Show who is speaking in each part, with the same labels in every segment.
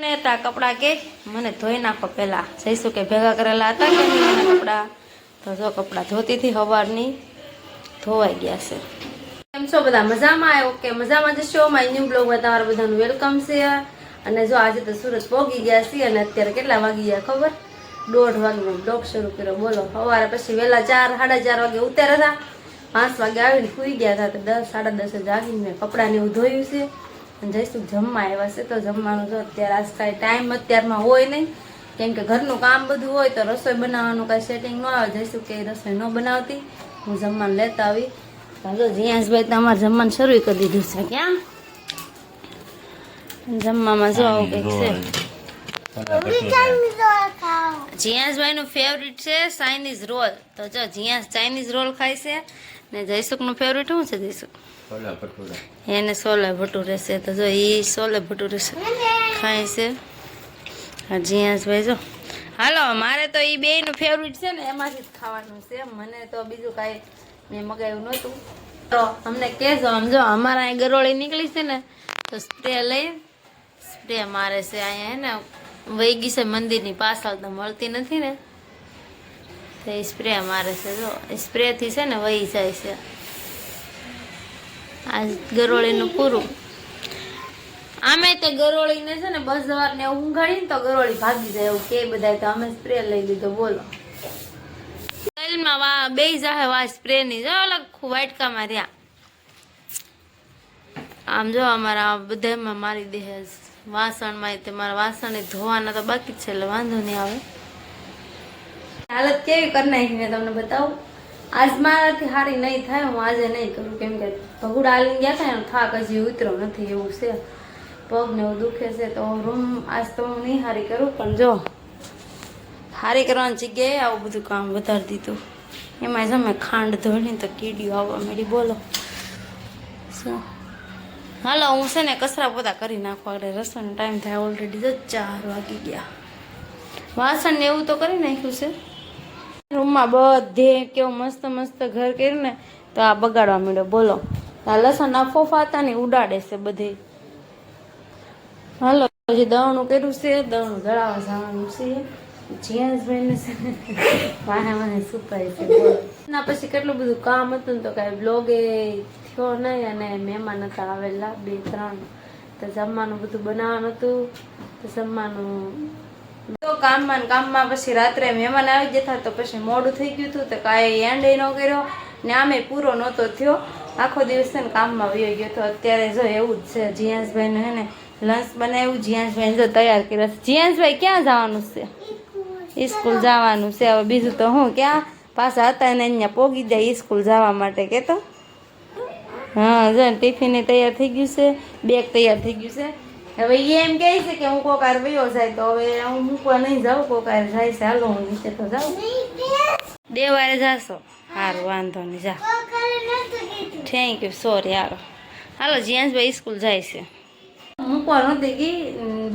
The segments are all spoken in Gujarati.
Speaker 1: ને તા કપડાં કે મને ધોઈ નાખો પહેલા. જઈશું કે ભેગા કરેલા હતા કે કપડાં? તો જો કપડાં હતી સવારની ધોવાઈ ગયા છે. કેમ છો બધા? મજામાં? આવ્યો કે મજામાં જશો મારી ન્યૂ બ્લોગમાં તમારું બધાનું વેલકમ છે. અને જો આજે તો સુરત પહોંચી ગયા છીએ અને અત્યારે કેટલા વાગી ગયા ખબર? દોઢ વાગે બ્લોગ શરૂ કર્યો. બોલો, સવારે પછી વહેલા ચાર, સાડા ચાર વાગે ઉતાર્યા હતા. પાંચ વાગે આવીને સુઈ ગયા હતા. દસ, સાડા દસે જાગીને મેં કપડાને એવું ધોયું છે. જઈશું જમવા આવ્યા છે તો જમવાનું જો અત્યારે આજ કાંઈ ટાઈમ અત્યારમાં હોય નહીં. કેમ કે ઘરનું કામ બધું હોય તો રસોઈ બનાવવાનું કાંઈ સેટિંગ ન આવે. જઈશું કે રસોઈ ન બનાવતી. હું જમવાનું લેતા આવી. જો જીયાસભાઈ તો અમારે જમવાનું શરૂ કરી દીધું છે. ક્યાં? જમવામાં જો આવું કંઈક છે. જીયાસભાઈ નું ફેવરિટ છે ચાઇનીઝ રોલ તો જો જીયાસ ચાઇનીઝ રોલ ખાય છે. ને જયસુખનું ફેવરિટ શું છે જયસુખ? એને સોલે ભટુરે છે તો જો એ સોલે ભટુરે છે ખાય છે. જીયાસભાઈ જો. હાલો મારે તો એ બેયનું ફેવરેટ છે ને એમાંથી જ ખાવાનું છે. મને તો બીજું કાંઈ મેં મગાવ્યું નહોતું. તો અમને કહેજો આમ જો અમારા અહીં ગરોળી નીકળી છે ને તો સ્પ્રે લઈ. સ્પ્રે મારે છે અહીંયા હે ને વૈગી છે મંદિરની પાછળ તો મળતી નથી ને. તો સ્પ્રે મારે છે, જો. સ્પ્રેથી છે ને વહી જાય છે. આ ગરોળીનું પૂરું. આમે તે ગરોળીને છે ને બસ સવારને ઊંઘાડીને તો ગરોળી ભાગી જાય એવું કે બધા તો અમે સ્પ્રે લઈ લીધો, બોલો. તેલમાં વા બે જાહે વા સ્પ્રે ની, જો અલગ વાટકામાં રહ્યા. આમ જો અમારા બધામાં મારી દે છે. વાસણમાં તે મારા વાસણ ધોવાના તો બાકી જ છે, એટલે વાંધો નહીં આવે. હાલત કેવી કરી નાખી મેં તમને બતાવું? આજ મારાથી સારી નહીં થાય, હું આજે નહીં કરું. કેમ કે ભગુડા આલીને ગયા થાય થાક હજી ઉતરો નથી, એવું છે. પગ ને એવું દુખે છે, તો રૂમ આજ તો હું નહીં સારી કરું, પણ જો સારી કરવાની જગ્યાએ આવું બધું કામ વધારી દીધું. એમાં મેં ખાંડ ધોઈને તો કીડીઓ આવવા મળી બોલો, શું? હાલો, હું છે ને કચરા પોતા કરી નાખવા એટલે રસોઈનો ટાઈમ થાય ઓલરેડી તો ચાર વાગી ગયા. વાસણ ને એવું તો કરી નાખ્યું છે. રૂમમાં બધે કેવું મસ્ત મસ્ત ઘર કર્યું ને, તો આ બગાડવા માંડ્યો. બોલો. આ લસણ આ ફોફાતા ને ઉડાડે છે બધે. હાલો હજી દવાનું કર્યું છે. દવાનું દળાવવા જવાનું છે. જીયાસભાઈને છે ને વાહે વાહે સુપાય છે. ના પછી કેટલું બધું કામ હતું ને તો કાંઈ બ્લોગે થયો નહીં અને મહેમાન હતા આવેલા, બે, ત્રણ. તો જમવાનું બધું બનાવવાનું હતું. તો જમવાનું તો કામમાં કામમાં પછી રાત્રે મહેમાન આવી જતા તો પછી મોડું થઈ ગયું હતું તો કાંઈ એન્ડ ન કર્યો. ને આમે પૂરો નહોતો થયો. આખો દિવસ ને કામમાં વયો ગયો તો અત્યારે જો એવું જ છે. જીયાસભાઈને હે ને લંચ બનાવ્યું. જીયાસભાઈ જો તૈયાર કર્યા છે. જીયાસભાઈ ક્યાં જવાનું છે? સ્કૂલ જવાનું છે. હવે બીજું તો હું ક્યાં? પાછા હતા ને અહીંયા પોગી જાય સ્કૂલ જવા માટે કે તો હા, જો ટિફિન તૈયાર થઈ ગયું છે. બેગ તૈયાર થઈ ગયું છે. હવે એ એમ કહે છે કે હું કોકાર વયો જાય તો હવે હું મૂકવા નહીં જાઉં કોકાર જાય છે, હાલો હું નીચે તો જાઉં. દેવારે જાશો? સારું વાંધો નહીં, જા. Thank you sorry hello. Hello Jiyanshbhai school જાય છે. મૂકવા નહોતી ગઈ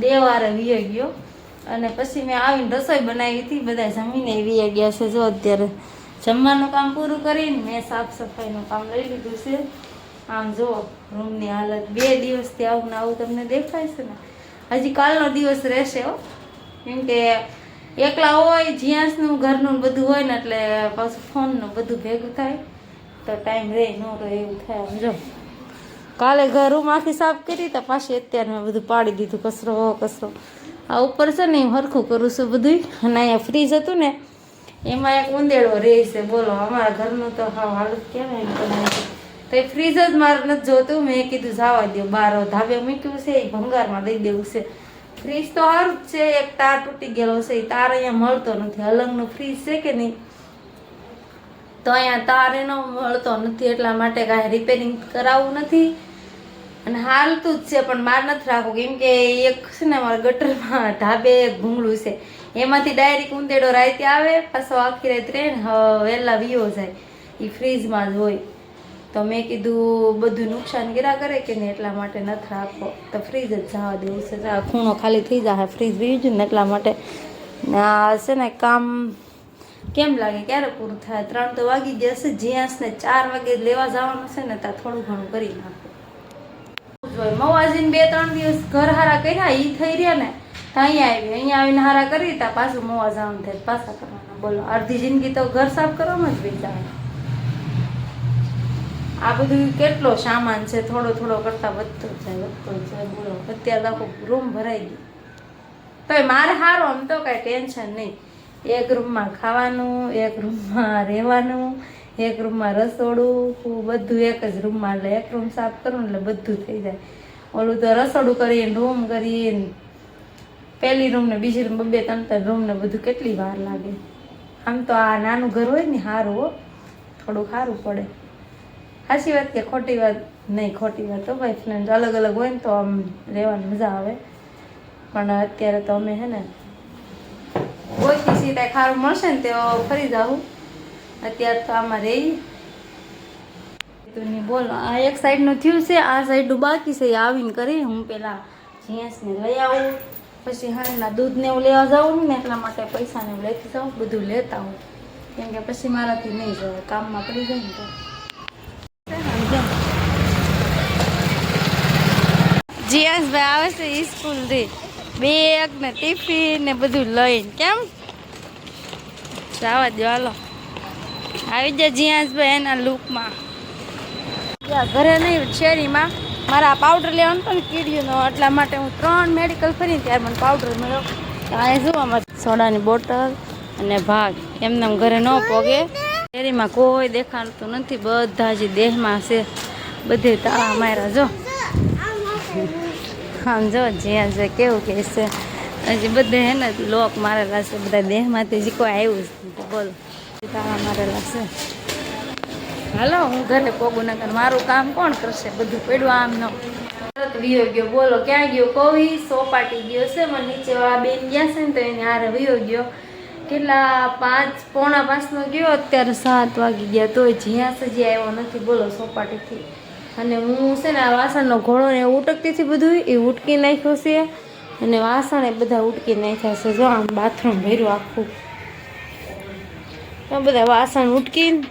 Speaker 1: દેવારે વીએ ગયો. અને પછી મેં આવીને રસોઈ બનાવી હતી, બધા જમીને વીએ ગયા છે. જો અત્યારે જમવાનું કામ પૂરું કરીને મેં સાફ સફાઈનું કામ લઈ લીધું છે. આમ જો, રૂમની હાલત. બે દિવસથી આવું ને આવું તમને દેખાય છે ને? હજી કાલનો દિવસ રહેશે હો. કેમ કે એકલા હોય, જ્યાંસનું, ઘરનું બધું હોય ને એટલે પાછું ફોનનું બધું ભેગું થાય. તો ટાઈમ રહે ન રહે એવું થાય. આમ જો. કાલે ઘર રૂમ આખી સાફ કરી તો પાછી અત્યારે મેં બધું પાડી દીધું, કચરો કચરો. આ ઉપર છે ને હરખું કરું છું બધું અને અહીંયા ફ્રીજ હતું ને, એમાં એક ઉંદેડો રહે છે. બોલો, અમારા ઘરનું તો હા હાલત કહેવાય ને તો એ ફ્રીજ જ મારે નથી જોતું. મેં કીધું, જવા દો બાર ધાબે મૂક્યું છે એ ભંગારમાં દઈ દેવું છે. ફ્રીજ તો સારું જ છે, એક તાર તૂટી ગયેલો છે એ તાર અહીંયા મળતો નથી. અલંગનું ફ્રીજ છે કે નહીં? તો અહીંયા તાર એનો મળતો નથી, એટલા માટે કાંઈ રિપેરિંગ કરાવવું નથી. અને હાલતું જ છે, પણ માર નથી રાખવું, કેમ કે એક છે ને મારા ગટરમાં ઢાબે એક ભૂંગળું છે. એમાંથી ડાયરેક્ટ ઉંદેડો રાતે આવે, પાછો આખી રાત રહે ને વહેલા વીઓ જાય. એ ફ્રીજમાં જ હોય. તો મેં કીધું, બધું નુકસાન કર્યા કરે કે નહીં? એટલા માટે નથી રાખો. તો ફ્રીજ જ જવા દેવું છે. ખૂણો ખાલી થઈ જાય ફ્રીજ વીજું ને એટલા માટે. આ છે ને કામ કેમ લાગે? ક્યારે પૂરું થાય? ત્રણ તો વાગી ગયા છે. જ્યાં ને ચાર વાગે લેવા જવાનું છે ને, ત્યાં થોડું ઘણું કરી નાખો. મવાજીને બે ત્રણ દિવસ ઘર હારા કર્યા એ થઈ રહ્યા ને અહીંયા આવી. અહીંયા આવીને હારા કરી તા પાછું મોવા જવાનું થાય, પાછા કરવાના. બોલો, અડધી જિંદગી તો ઘર સાફ કરવામાં જ વીજાય આ બધું કેટલો સામાન છે? થોડો થોડો કરતા વધતો જાય વધતો જાય, બોલો. અત્યારે આખો રૂમ ભરાઈ ગયો. તો મારે સારો આમ તો કાંઈ ટેન્શન નહીં. એક રૂમમાં ખાવાનું, એક રૂમમાં રહેવાનું, એક રૂમમાં રસોડું બધું એક જ રૂમમાં એટલે એક રૂમ સાફ કરું એટલે બધું થઈ જાય. ઓલું તો રસોડું કરીને રૂમ કરીને, પહેલી રૂમને બીજી રૂમ બબે ત્રણ ત્રણ રૂમ ને બધું કેટલી વાર લાગે. આમ તો આ નાનું ઘર હોય ને સારું થોડું સારું પડે. સાચી વાત કે ખોટી વાત? નહીં, ખોટી વાત તો ભાઈ ફ્રેન્ડ અલગ અલગ હોય ને તો આમ રહેવાની મજા આવે. પણ અત્યારે તો અમે હે ને ઓછી સીધા ખારું મળશે ને તો ફરી જાઉં અત્યારે તો આમાં રહી. તું બોલો. આ એક સાઈડનું થયું છે, આ સાઈડનું બાકી છે આવીને કરી. હું પેલા જેન્ટ્સને લઈ આવું. પછી હાંજના દૂધને એવું લેવા જાઉં ને એટલા માટે પૈસાને એવું લેતી જાઉં. બધું લેતા હું કેમ કે પછી મારાથી નહીં જવાય. કામમાં પડી જાય ને તો સમજો જીયાસભાઈ આવે છે સ્કૂલથી બેગ ને ટિફિન ને બધું લઈને. કેમ? જવા દો, હાલો. આવી જાય જીયાસભાઈ એના લુકમાં ઘરે નહીં, શેરીમાં. મારા પાવડર લેવાનું પણ કીડ્યું એટલા માટે હું ત્રણ મેડિકલ ફરી ત્યારે મને પાવડર મળ્યો. અહીંયા જુઓ અમારે સોડાની બોટલ અને ભાગ. એમને ઘરે ન પોગે. શેરીમાં કોઈ દેખાડતું નથી. બધા જ દેહમાં છે. બધે તાળા માર્યા, જો. આમ જો જ્યાં છે કેવું કે છે હજી બધે હે ને, લોક મારેલા છે, બધા દેહમાંથી હજી કોઈ આવ્યું નથી. બોલો તારા મારેલા છે. હાલો, હું ઘરે પોગું નગર મારું કામ કોણ કરશે? બધું પડ્યું આમ ન. તરત વિયો ગયો, બોલો, ક્યાં ગયો? કોઈ સોપાટી ગયો છે મને નીચે વાળા બેન ગયા છે ને, તો એને હારે વિયો ગયો. કેટલા પાંચ, પોણા પાંચનો ગયો, અત્યારે સાત વાગી ગયા, તોય જ્યાં સજી આવ્યો નથી, બોલો, સોપાટીથી. અને હું છે ને આ વાસણનો ઘોડો ને ઉટકતી હતી બધું એ ઉટકી નાખ્યું છે. અને વાસણ એ બધા ઉટકી નાખ્યા છે. જો આમ બાથરૂમ ભર્યું આખું. તો બધા વાસણ ઉટકીને.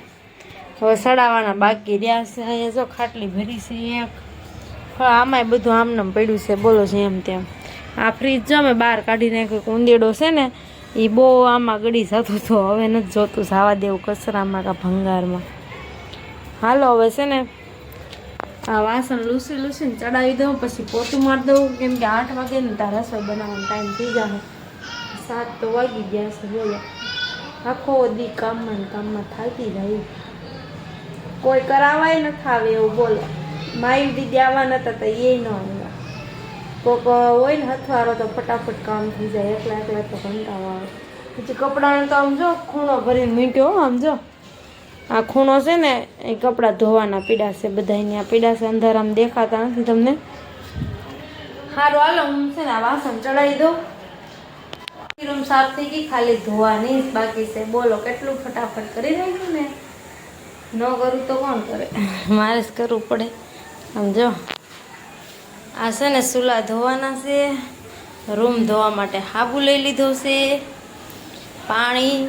Speaker 1: હવે સડાવવાના બાકી રહ્યા છે. અહીંયા જો ખાટલી ભરી છે એક. આમાંય બધું આમનામ પડ્યું છે. બોલો છે એમ તેમ. આ ફ્રીજ જો મેં બહાર કાઢી નાખ્યું ઉંદેડો છે ને, એ બહુ આમાં ગળી જતું હતું. હવે નથી જોતું. સાવા દેવું કચરામાં કાં ભંગારમાં. હાલો, હવે છે ને આ વાસણ લૂસી લૂસીને ચડાવી દઉં, પછી પોતું મારી દઉં. કેમ કે આઠ વાગે ને તારા રસોઈ બનાવવાનો ટાઈમ થઈ જાય સાત તો વાગી ગયા છે, બોલો. આખો દી કામમાં ને કામમાં થાકી જાય. કોઈ કરાવાય ન થાવે એવું બોલે. માઈ દીદી આવવાના હતા તો એ ન આવ્યા. કોક હોય ને હથવારો તો ફટાફટ કામ થઈ જાય, એકલા એકલા તો કંટાળો આવે. પછી કપડાને તો આમ જો ખૂણો ભરીને મીંટ્યો આમ જો. આ ખૂણો છે ને એ કપડાં ધોવાના પીડા છે આ પીડાશે પીડા છે અંધાર દેખાતા નથી તમને. સારું હાલો હું છે ને આ વાસણ ચડાવી દઉં. રૂમ સાફ થઈ ગઈ ખાલી ધોવાની બાકી છે. બોલો કેટલું ફટાફટ કરી નાખ્યું ને? ન કરું તો કોણ કરે? મારે જ કરવું પડે. સમજો આ છે ને સુલા ધોવાના છે. રૂમ ધોવા માટે હાબુ લઈ લીધો છે. પાણી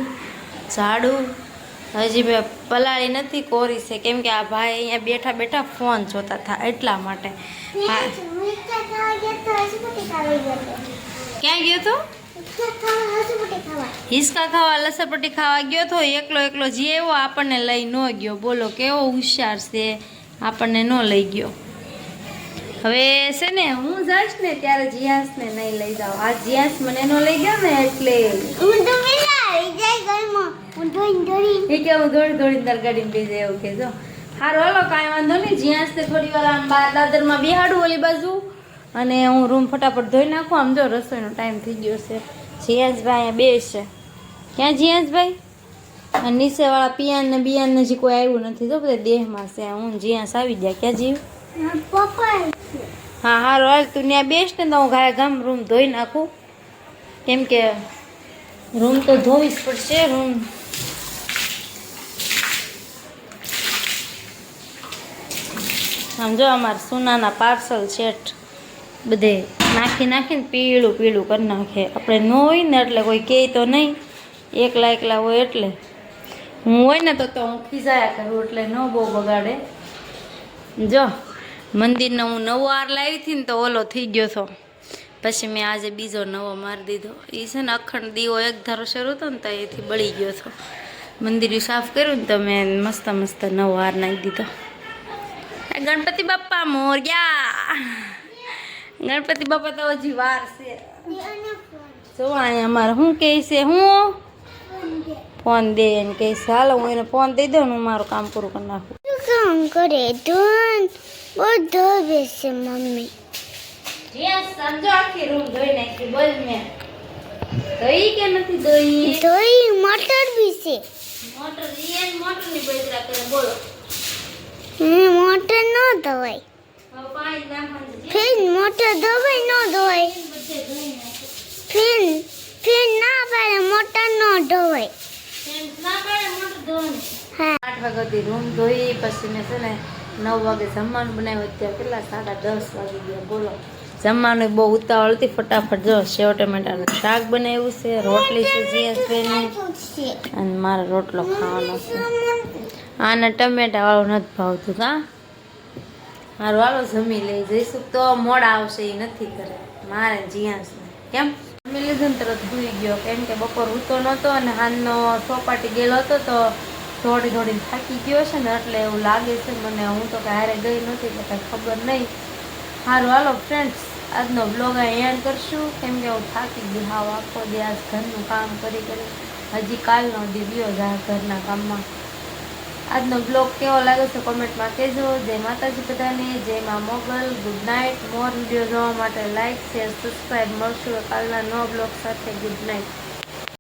Speaker 1: ઝાડુ હજી મેં પલાળી નથી કોરી છે. કેમ કે આ ભાઈ અહીંયા બેઠા બેઠા ફોન જોતા હતા એટલા માટે. ક્યાં ગયો તો? હિસકા ખાવા લસરપટ્ટી ખાવા ગયો તો એકલો એકલો જે એવો આપણને લઈ ન ગયો. બોલો કેવો હોશિયાર છે આપણને ન લઈ ગયો. હવે છે ને હું જઈશ ને ત્યારે જિયાસને નહીં લઈ જાઉં. આ જીયાસ મને ન લઈ ગયો ને એટલે એ કે હું દોડી દોડી તાર ગાડીમાં બેસી જાય એવું કે જો. હારો હાલો કાંઈ વાંધો નહીં. જીયાસને થોડી વાર આમ બાર દાદરમાં બિહાડું ઓલી બાજુ. અને હું રૂમ ફટાફટ ધોઈ નાખું. આમ જો રસોઈનો ટાઈમ થઈ ગયો છે. જીયાસભાઈ અહીંયા બે છે. ક્યાં જીયાસભાઈ અને નીચેવાળા પિયાન ને બિયાન ને હજી કોઈ આવ્યું નથી. તો બધા દેહમાં છે. હું જીયાસ આવી ગયા. ક્યાં જીવ? હા હારો હાલ તું ત્યાં બેસ ને તો હું ઘરે ગામ રૂમ ધોઈ નાખું. કેમ કે રૂમ તો ધોવી જ પડશે રૂમ સમજો, અમારે સોનાના પાર્સલ સેટ બધે નાખી નાખીને પીળું પીળું કરી નાખે. આપણે ન હોય ને એટલે કોઈ કહે તો નહીં. એકલા એકલા હોય એટલે. હું હોય ને તો તો હું ખીજાયા કરું એટલે ન બહુ બગાડે. જો મંદિરનો હું નવો હાર લાવી હતી ને તો ઓલો થઈ ગયો હતો પછી મેં આજે બીજો નવો મારી દીધો. એ છે ને અખંડ દીવો એક ધારો શરૂ હતો ને તો એથી બળી ગયો હતો મંદિર સાફ કર્યું ને તો મેં મસ્ત મસ્ત નવો હાર નાખી દીધો. ગણપતિ બાપ્પા મોર્યા ગણપતિ બાપા તો હજી વાર છે. જો અહીંયા અમારે શું કહે છે? હું? ફોન દે એને કહે છે, હાલો, હું એને ફોન દઈ દઉં હું મારું કામ પૂરું કરી નાખું.
Speaker 2: કામ કરે? ધોન? બધો બેસે મમ્મી.
Speaker 1: સમજો આખી રૂમ ધોઈ નાખી બોલ મેં. ધોઈ કે નથી ધોઈ?
Speaker 2: ધોઈ મટર બી છે
Speaker 1: મોટર રિયલ મોટરની બૈતરા કરે બોલો.
Speaker 2: હમ, મોટર ન ધોવાય.
Speaker 1: હવે પાણી નાખવાનું છે.
Speaker 2: ફેન મોટર ધોવાય ન ધોવાય.
Speaker 1: ફિન ફિન
Speaker 2: ફેન ફેન ના પાડે મોટર ન ધોવાય.
Speaker 1: ફેન ના પાડે મોટર ધોવાની.
Speaker 2: હા.
Speaker 1: આઠ વાગ્યાથી રૂમ ધોઈ પછી મેં છે ને નવ વાગે જમવાનું બનાવ્યું અત્યારે કેટલા? સાડા દસ વાગી ગયા બોલો. જમવાનું બહુ ઉતાવળ ફટાફટ જો સેવ ટમેટાનું શાક બનાવ્યું છે, રોટલી છે અને મારે રોટલો ખાવાનો છે. આને ટમેટા વાળું નથી ભાવતું કા મારું વાળો જમી લઈ જઈશું. તો મોડા આવશે, એ નથી કરે. મારે જીયાસ કેમ? જમી લીધું ને તરત ભૂલી ગયો. કેમ કે બપોર ઉતો નહોતો અને હાનનો ચોપાટી ગયેલો હતો, તો થોડી થોડી થાકી ગયો છે ને, એટલે એવું લાગે છે મને. હું તો કાંઈ હારે ગઈ નથી તો ખબર નહીં. સારું હાલો ફ્રેન્ડ્સ આજનો બ્લોગ અહીંયા કરશું. કેમ કે હું થાકી ગઈ, હાવ આખો દે આજ ઘરનું કામ કરી કરી. હજી કાલનો દીદીઓ જ જા ઘરના કામમાં. આજનો બ્લોગ કેવો લાગ્યો છે કોમેન્ટમાં કહેજો. જય માતાજી બધાને, જય મા Mogal. Good night more video જોવા માટે લાઇક શેર સબસ્ક્રાઈબ મળશું કાલના નવા બ્લોગ સાથે. Good night